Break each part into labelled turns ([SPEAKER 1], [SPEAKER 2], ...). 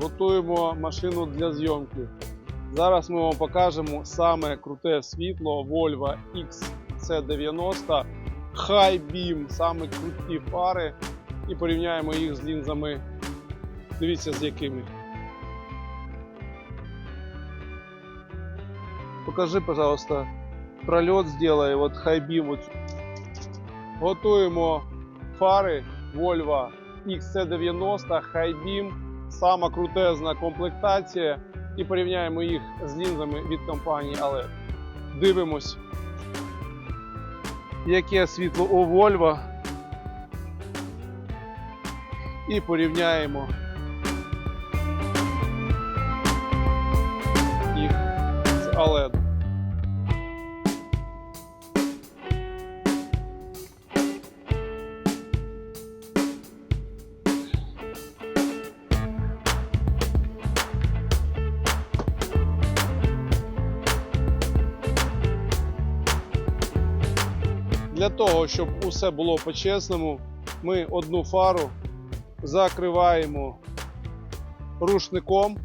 [SPEAKER 1] готуємо машину для зйомки. Зараз ми вам покажемо саме круте світло Volvo XC90 High Beam, саме круті фари і порівняємо їх з лінзами. Дивіться з якими. Покажи, пожалуйста, прольот сделай, вот. Вот. Готуємо фари Volvo XC90 High Beam, сама крутезна комплектація і порівняємо їх з лінзами від компанії Але Дивимось, яке світло у Volvo. І порівняємо їх з OLED. Для того, щоб усе було по-чесному, ми одну фару закриваємо рушником.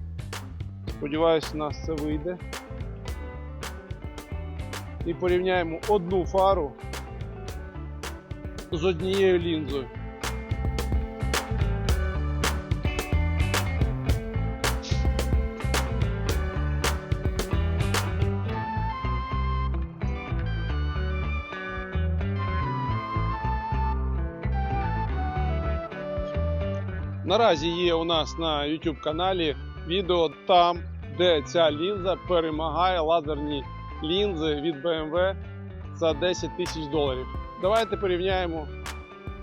[SPEAKER 1] Сподіваюся, у нас це вийде. І порівняємо одну фару з однією лінзою. Наразі є у нас на YouTube каналі відео там, де ця лінза перемагає лазерні лінзи від BMW за 10 тисяч доларів. Давайте порівняємо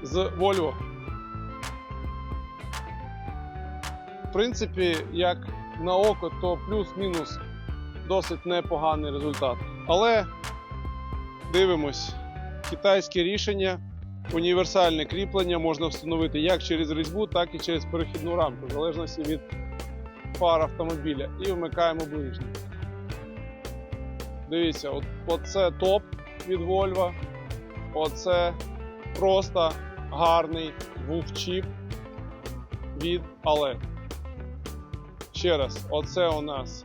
[SPEAKER 1] з Volvo. В принципі, як на око, то плюс-мінус досить непоганий результат. Але дивимось, китайське рішення. Універсальне кріплення можна встановити як через різьбу, так і через перехідну рамку, в залежності від фар автомобіля. І вмикаємо ближній. Дивіться, от, оце топ від Volvo. Оце просто гарний вувчіп від Але. Ще раз, оце у нас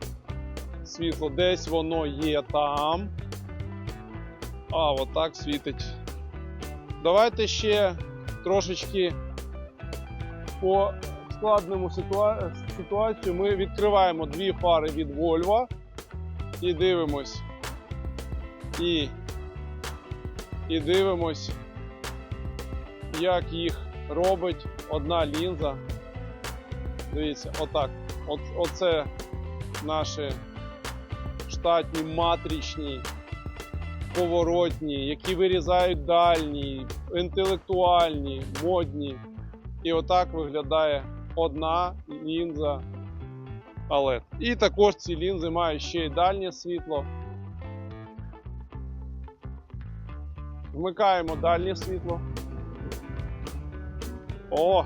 [SPEAKER 1] світло десь воно є там. А, отак світить. Давайте ще трошечки по складному ситуа... ситуацію. Ми відкриваємо дві фари від Volvo і дивимось. І, і дивимось, як їх робить одна лінза. Дивіться, отак. От, оце наші штатні матричні поворотні, які вирізають дальні, інтелектуальні, модні. І отак виглядає одна лінза OLED. І також ці лінзи мають ще й дальнє світло. Вмикаємо дальнє світло. О!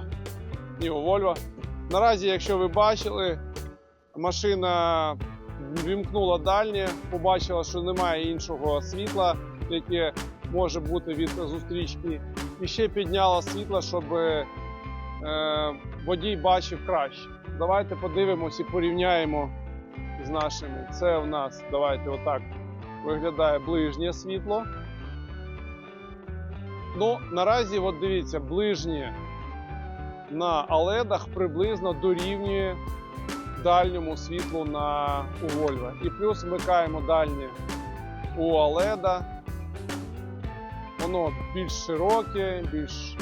[SPEAKER 1] Volvo. Наразі, якщо ви бачили, машина вімкнула дальнє, побачила, що немає іншого світла, яке може бути від зустрічки, і ще підняла світло, щоб е, водій бачив краще. Давайте подивимось і порівняємо з нашими. Це у нас, давайте отак виглядає ближнє світло. Ну, наразі, от дивіться, ближнє на OLED приблизно дорівнює дальньому світлу на у Volvo. І плюс вмикаємо дальнє у OLED. Воно більш широке, більш,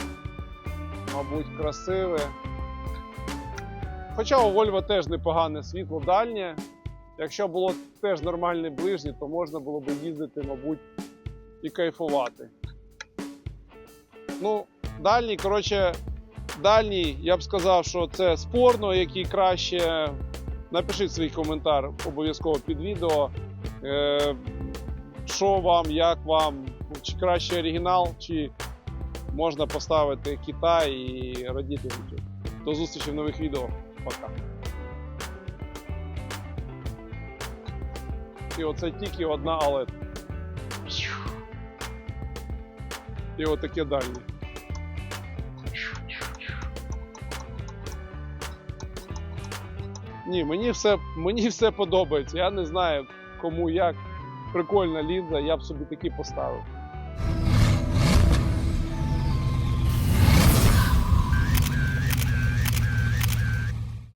[SPEAKER 1] мабуть, красиве. Хоча у Volvo теж непогане світло дальнє. Якщо було теж нормальне ближнє, то можна було б їздити, мабуть, і кайфувати. Ну, дальній, коротше, Дальній, я б сказав, що це спорно, який краще. Напишіть свій коментар обов'язково під відео. Е, що вам, як вам, чи краще оригінал, чи можна поставити Китай і радіти життю. До зустрічі в нових відео. Пока. І оце тільки одна OLED. І отаке дальнє. Ні, мені все, мені все подобається. Я не знаю, кому як. Прикольна лінза, я б собі такі поставив.